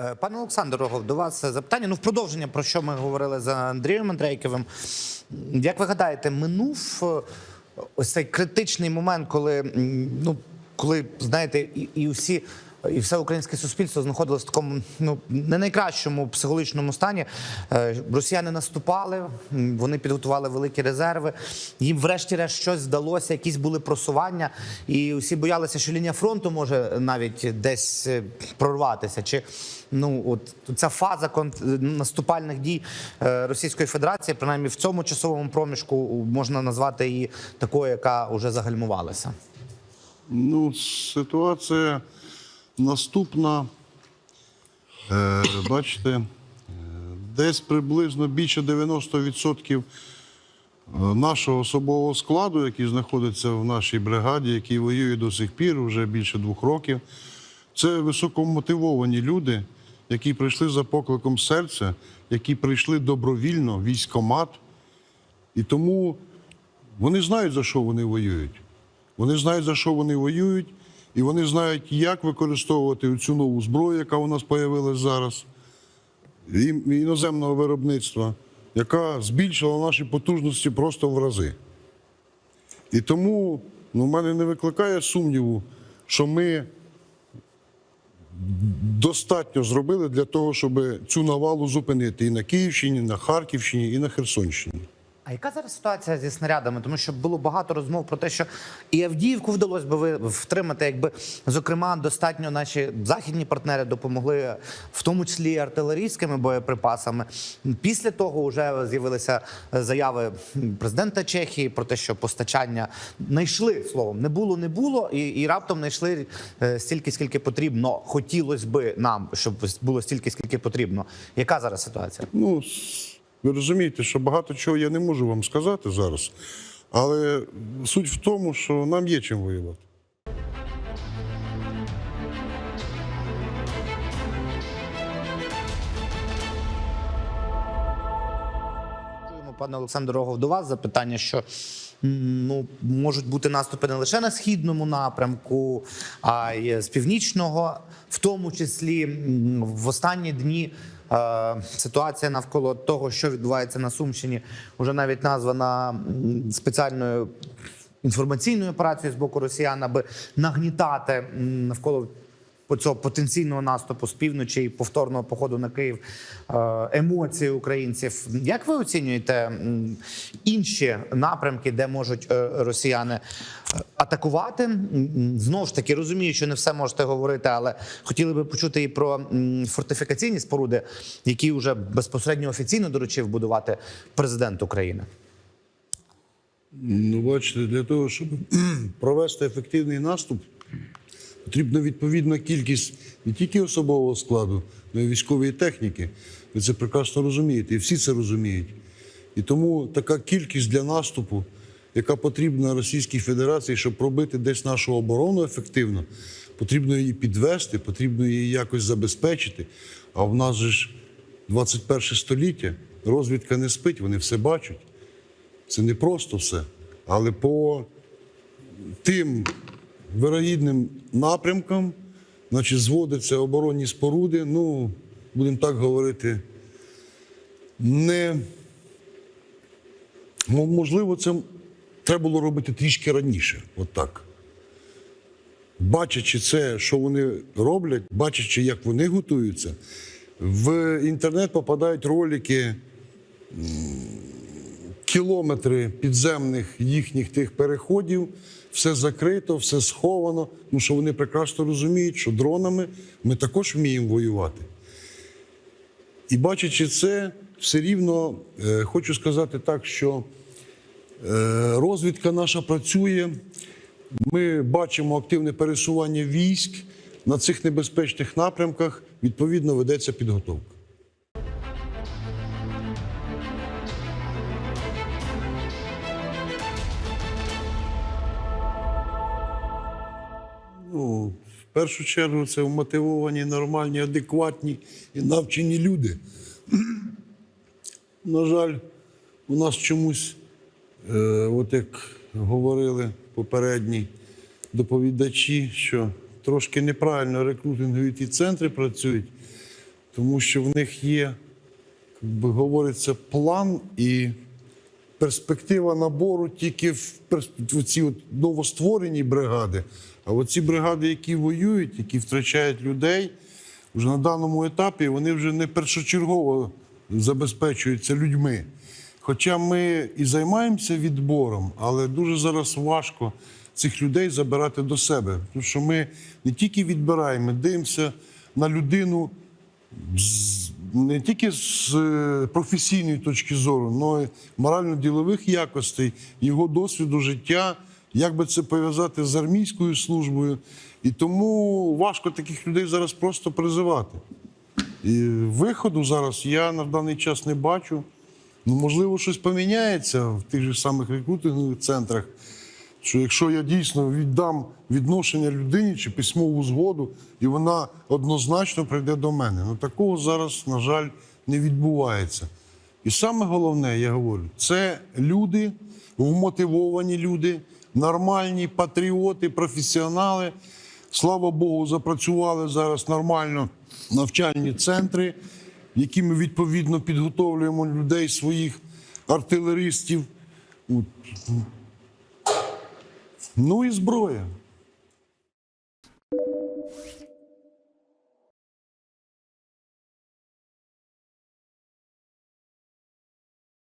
Е, Пане Олександр Рогов, до вас запитання. Ну, в продовження про що ми говорили за Андрієм Андрейковим. Як ви гадаєте, минув е, ось цей критичний момент, коли ну коли знаєте, і, і усі. І все українське суспільство знаходилось в такому ну не найкращому психологічному стані. Е, Росіяни наступали, вони підготували великі резерви. Їм, врешті-решт, щось вдалося, якісь були просування, і усі боялися, що лінія фронту може навіть десь е, прорватися. Чи ну от ця фаза наступальних дій е, Російської Федерації, принаймні в цьому часовому проміжку, можна назвати її такою, яка вже загальмувалася. Ну, ситуація наступна. Е, бачите, е, десь приблизно більше 90% нашого особового складу, який знаходиться в нашій бригаді, який воює до сих пір, вже більше двох років. Це високомотивовані люди, які прийшли за покликом серця, які прийшли добровільно в військкомат. І тому вони знають, за що вони воюють. Вони знають, за що вони воюють, і вони знають, як використовувати цю нову зброю, яка у нас з'явилася зараз, іноземного виробництва, яка збільшила наші потужності просто в рази. І тому ну, в мене не викликає сумніву, що ми достатньо зробили для того, щоб цю навалу зупинити і на Київщині, і на Харківщині, і на Херсонщині. А яка зараз ситуація зі снарядами? Тому що було багато розмов про те, що і Авдіївку вдалося би втримати, якби зокрема достатньо наші західні партнери допомогли, в тому числі артилерійськими боєприпасами. Після того вже з'явилися заяви президента Чехії про те, що постачання знайшли словом, не було, не було, і, і раптом знайшли е, стільки, скільки потрібно. Хотілося би нам, щоб було стільки, скільки потрібно. Яка зараз ситуація? Ну, ви розумієте, що багато чого я не можу вам сказати зараз, але суть в тому, що нам є чим воювати. Пане Олександр Рогов, до вас запитання, що ну, можуть бути наступи не лише на східному напрямку, а й з північного, в тому числі в останні дні. Е, Ситуація навколо того, що відбувається на Сумщині, вже навіть названа спеціальною інформаційною операцією з боку росіян, аби нагнітати навколо цього потенційного наступу з півночі і повторного походу на Київ е, емоції українців. Як ви оцінюєте інші напрямки, де можуть е, росіяни е, атакувати? Знову ж таки, розумію, що не все можете говорити, але хотіли би почути і про фортифікаційні споруди, які вже безпосередньо офіційно доручив будувати президент України. Ну, бачите, для того, щоб провести ефективний наступ, потрібна відповідна кількість не тільки особового складу, але й військової техніки. Ви це прекрасно розумієте, і всі це розуміють. І тому така кількість для наступу, яка потрібна Російській Федерації, щоб пробити десь нашу оборону ефективно, потрібно її підвести, потрібно її якось забезпечити. А в нас же ж 21 століття, розвідка не спить, вони все бачать. Це не просто все. Але по тим вирогідним напрямкам, значить, зводяться оборонні споруди, ну, будемо так говорити, не можливо, це треба було робити трішки раніше. От так. Бачачи це, що вони роблять, бачачи, як вони готуються, в інтернет попадають ролики кілометри підземних їхніх тих переходів, все закрито, все сховано. Тому що вони прекрасно розуміють, що дронами ми також вміємо воювати. І бачачи це, все рівно е, хочу сказати так, що е, розвідка наша працює. Ми бачимо активне пересування військ на цих небезпечних напрямках. Відповідно, ведеться підготовка. Першу чергу це вмотивовані, нормальні, адекватні і навчені люди. На жаль, у нас чомусь, е, от як говорили попередні доповідачі, що трошки неправильно рекрутингові ті центри працюють. тому що в них є, як би говориться, план і перспектива набору тільки в, ці новостворені бригади. А оці бригади, які воюють, які втрачають людей, вже на даному етапі вони вже не першочергово забезпечуються людьми. Хоча ми і займаємося відбором, але дуже зараз важко цих людей забирати до себе. Тому що ми не тільки відбираємо, ми дивимося на людину не тільки з е, професійної точки зору, але й морально-ділових якостей, його досвіду життя, як би це пов'язати з армійською службою. І тому важко таких людей зараз просто призивати. І виходу зараз я на даний час не бачу. Ну, можливо, щось поміняється в тих же самих рекрутингових центрах. Що якщо я дійсно віддам відношення людині чи письмову згоду, і вона однозначно прийде до мене. Ну такого зараз, на жаль, не відбувається. І саме головне, я говорю, це люди, вмотивовані люди, нормальні патріоти, професіонали. Слава Богу, запрацювали зараз нормально навчальні центри, які ми відповідно підготовлюємо людей, своїх артилеристів. Ну і зброя.